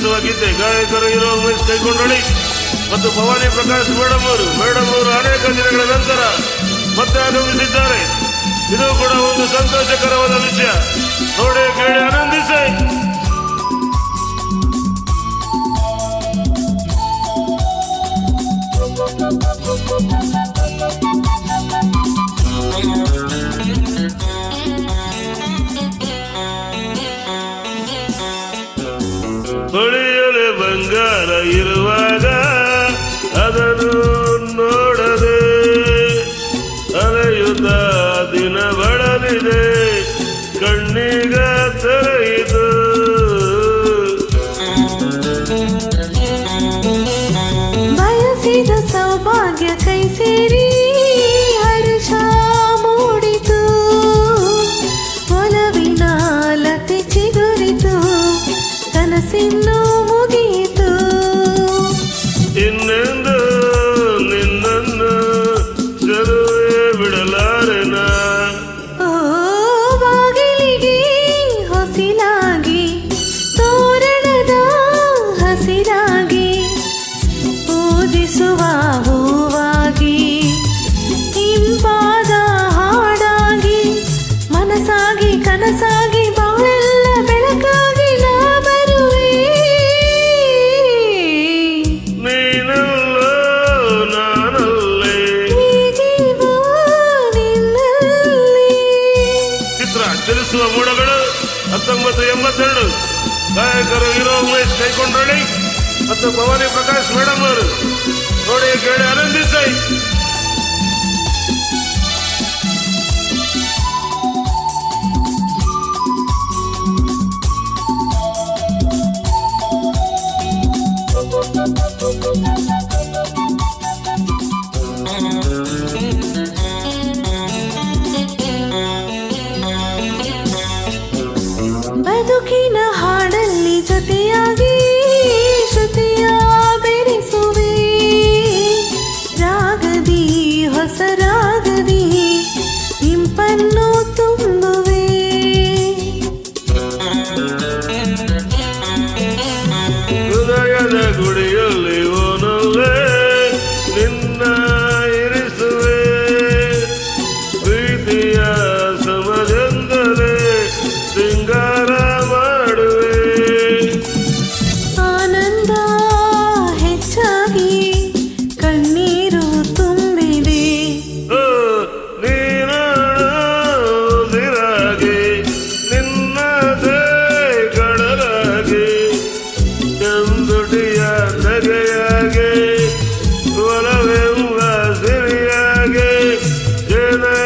ಗೀತೆ ಗಾಯಕರು ಇರೋ ಉಮೇಶ್ ಕೈಗೊಂಡಳಿ. ಮತ್ತು ಭವಾನಿ ಪ್ರಕಾಶ್ ಮೇಡಮ್ ಅವರು ಮೇಡಮ್ ಅವರು ಅನೇಕ ದಿನಗಳ ನಂತರ ಮತ್ತೆ ಆಗಮಿಸಿದ್ದಾರೆ. ಇದು ಕೂಡ ಒಂದು ಸಂತೋಷಕರವಾದ ಹೊಳೆಯಲೆ ಬಂಗಾರ ಇರುವಾಗ ಅದನ್ನು ನೋಡದೆ ಅಲೆಯುತ ದಿನ ಬಳಲಿದೆ ಕಣ್ಣೀಗ ತೆರೆಯಿತು. in the ಚಲಿಸುವ ಮೋಡಗಳು ಹತ್ತೊಂಬತ್ತು ಎಂಬತ್ತೆರಡು. ಗಾಯಕರು ಹೀರೋ ಉಮೇಶ್ ಕೈಕೊಂಡ್ರಳಿ ಮತ್ತು ಭವಾನಿ ಪ್ರಕಾಶ್ ಮೇಡಮ್ ಅವರು. ನೋಡಿ ಕೇಳಿ ಆನಂದಿಸಿ. குடியோ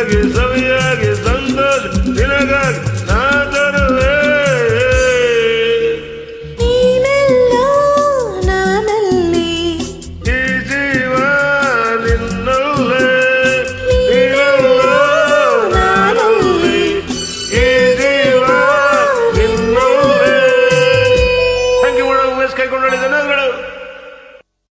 is.